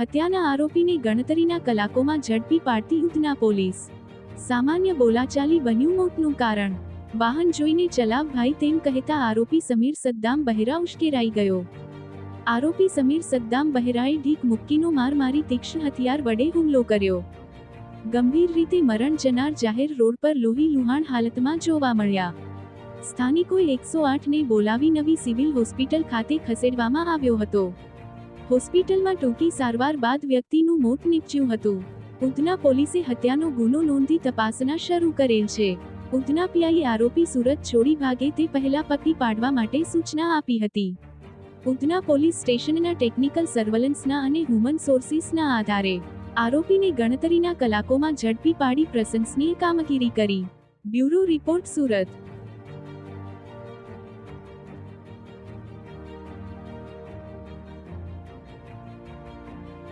હત્યાના આરોપીને ગણતરીના કલાકોમાં ઝડપી પાડતી ઉધના પોલીસ. સામાન્ય બોલાચાલી બન્યું મોતનું કારણ. વાહન જોઈને ચલાવ ભાઈ તેમ કહેતા આરોપી સમીર સદ્દામ બહેરા ઉશ્કેરાઈ ગયો. આરોપી સમીર સદ્દામ બહેરાએ ઢીક મુક્કીનો માર મારી તીક્ષ્ણ હથિયાર વડે હુમલો કર્યો. ગંભીર રીતે મરણ જનાર જાહેર રોડ પર લોહી લુહાણ હાલતમાં જોવા મળ્યા. સ્થાનિકોએ એકસો આઠને બોલાવી નવી સિવિલ હોસ્પિટલ ખાતે ખસેડવામાં આવ્યો હતો. હોસ્પિટલમાં ટૂંકી સારવાર બાદ વ્યક્તિનું મોત નીપજ્યું હતું. ઉધના પોલીસે હત્યાનો ગુનો નોંધી તપાસના શરૂ કરેલ છે. ઉધના પીઆઈએ આરોપી સુરત છોડી ભાગે તે પહેલા પકડી પાડવા માટે સૂચના આપી હતી. ઉધના પોલીસ સ્ટેશનના ટેકનિકલ સર્વેલન્સના અને હ્યુમન સોર્સિસના આધારે આરોપીને ગણતરીના કલાકોમાં ઝડપી પાડી પ્રશંસનીય કામગીરી કરી. Bureau report Surat.